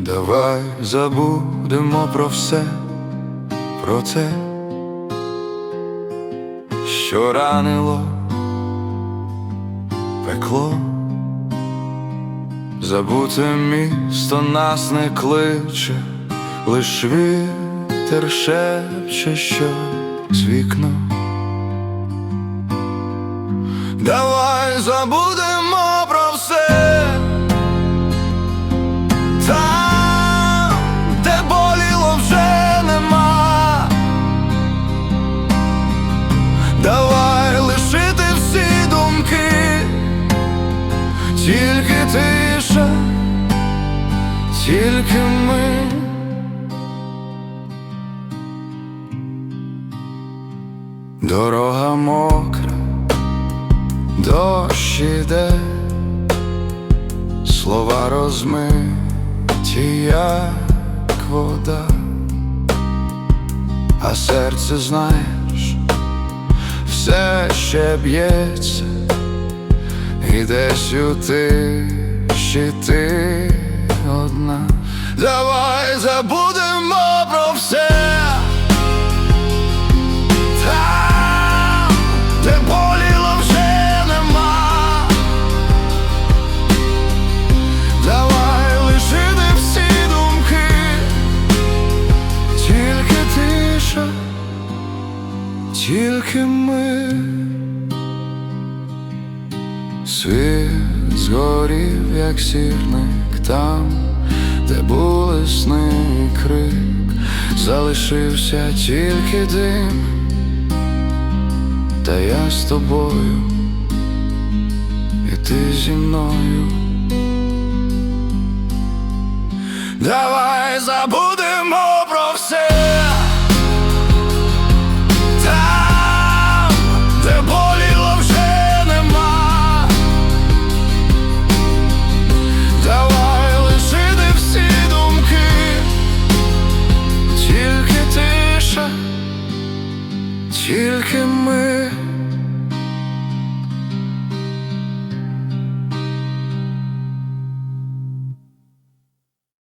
Давай забудемо про все, про те, що ранило, пекло, забуте місто нас не кличе, лиш вітер шепче з вікна. Давай забудемо тиша, тільки ми. Дорога мокра, дощ іде, слова розмиті, як вода, а серце знаєш, все ще б'ється, і десь у тиші ти одна. Давай забудемо про все. Там, де боліло вже нема. Давай лишити всі думки, тільки тиша, тільки ми. Світ згорів, як сірник там, де були сни і крик, залишився тільки дим, та я з тобою, і ти зі мною. Давай забудемо Тільки ми